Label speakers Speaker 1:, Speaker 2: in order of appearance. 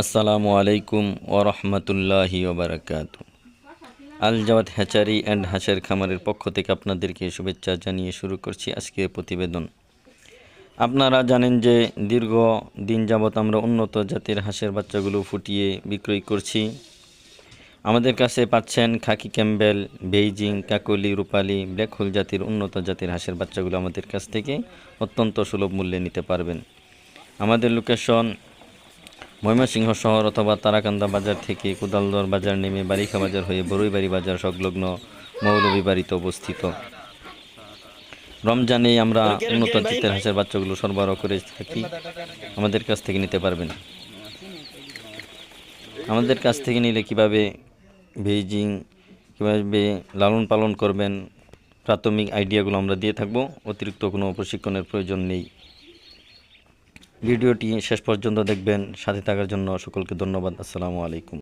Speaker 1: আসসালামু আলাইকুম ওরহমতুল্লাহি ওবরাকাত আল জাওয়াত হ্যাচারি অ্যান্ড হাঁসের খামারের পক্ষ থেকে আপনাদেরকে শুভেচ্ছা জানিয়ে শুরু করছি আজকের প্রতিবেদন। আপনারা জানেন যে দীর্ঘ দিন যাবৎ আমরা উন্নত জাতের হাঁসের বাচ্চাগুলো ফুটিয়ে বিক্রয় করছি। আমাদের কাছে পাচ্ছেন খাকি ক্যাম্বেল, বেইজিং, কাকলি, রূপালি, ব্ল্যাক হোল জাতির উন্নত জাতের হাঁসের বাচ্চাগুলো আমাদের কাছ থেকে অত্যন্ত সুলভ মূল্যে নিতে পারবেন। আমাদের লোকেশন ময়মনসিংহ শহর অথবা তারাকান্দা বাজার থেকে কুদালদর বাজার নেমে বারিখা বাজার হয়ে বড়ইবাড়ি বাজার সংলগ্ন মৌলভী বাড়িতে অবস্থিত। রমজানে আমরা উন্নত জাতের হাঁসের বাচ্চাগুলো সরবরাহ করে থাকি। আমাদের কাছ থেকে নিতে পারবেন। আমাদের কাছ থেকে নিলে কীভাবে বেইজিং কীভাবে লালন পালন করবেন, প্রাথমিক আইডিয়াগুলো আমরা দিয়ে থাকব। অতিরিক্ত কোনো প্রশিক্ষণের প্রয়োজন নেই। ভিডিওটি শেষ পর্যন্ত দেখবেন সাথে থাকার জন্য সকলকে ধন্যবাদ। আসসালামু আলাইকুম।